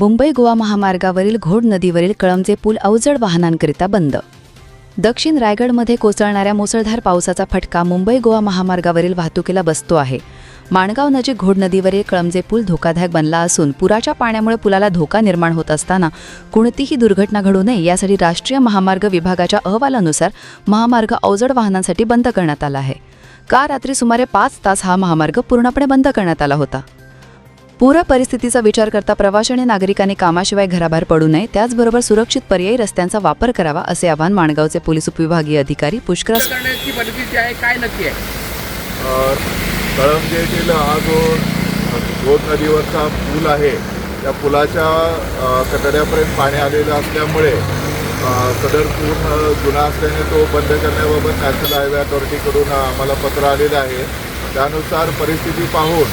मुंबई गोवा महामार्गावरील घोड नदीवरील कळमचे पूल अवजड वाहनांकरिता बंद. दक्षिण रायगडमध्ये कोसळणाऱ्या मुसळधार पावसाचा फटका मुंबई गोवा महामार्गावरील वाहतुकीला बसतो आहे. माणगाव नजीक घोड नदीवरील कळमजे पूल धोकादायक बनला असून पुराच्या पाण्यामुळे पुलाला धोका निर्माण होत असताना कोणतीही दुर्घटना घडू नये यासाठी राष्ट्रीय महामार्ग विभागाच्या अहवालानुसार महामार्ग अवजड वाहनांसाठी बंद करण्यात आला आहे. का रात्री सुमारे पाच तास हा महामार्ग पूर्णपणे बंद करण्यात आला होता. पूर परिस्थितीचा विचार करता प्रवासी आणि नागरिकांनी कामाशिवाय घराबाहेर पडू नये त्याचबरोबर सुरक्षित पर्यायी रस्त्यांचा वापर करावा असे आवाहन माणगावचे पोलीस उपविभागीय अधिकारी पुष्कराज करण्याची परिस्थिती आहे हा जो गोद नदीवरचा पूल आहे त्या पुलाच्या अ, कठड्यापर्यंत पाणी आलेलं असल्यामुळे सदर पूल जुना असल्याने तो बंद करण्याबाबत नॅशनल हायवे अथॉरिटीकडून आम्हाला पत्र आलेलं आहे. त्यानुसार परिस्थिती पाहून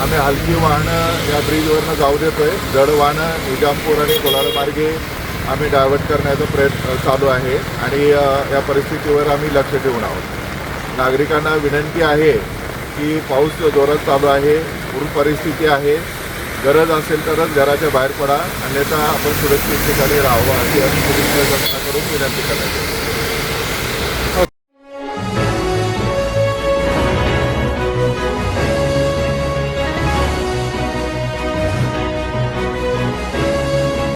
आम्ही हलकी वाहनं या ब्रिजवरनं जाऊ देतोय. जड वाहनं निजामपूर आणि कोलारमार्गे आम्ही डायव्हर्ट करण्याचा प्रयत्न चालू आहे. आणि या परिस्थितीवर आम्ही लक्ष ठेवून आहोत. नागरिकांना विनंती आहे की पाऊस जोरात चालू आहे पूर परिस्थिती आहे. गरज असेल तरच घराच्या बाहेर पडा. अन्यथा आपण सुरक्षित ठिकाणी राहावं अशी आम्ही पोलीस प्रशासनाकडून विनंती करण्यात येते.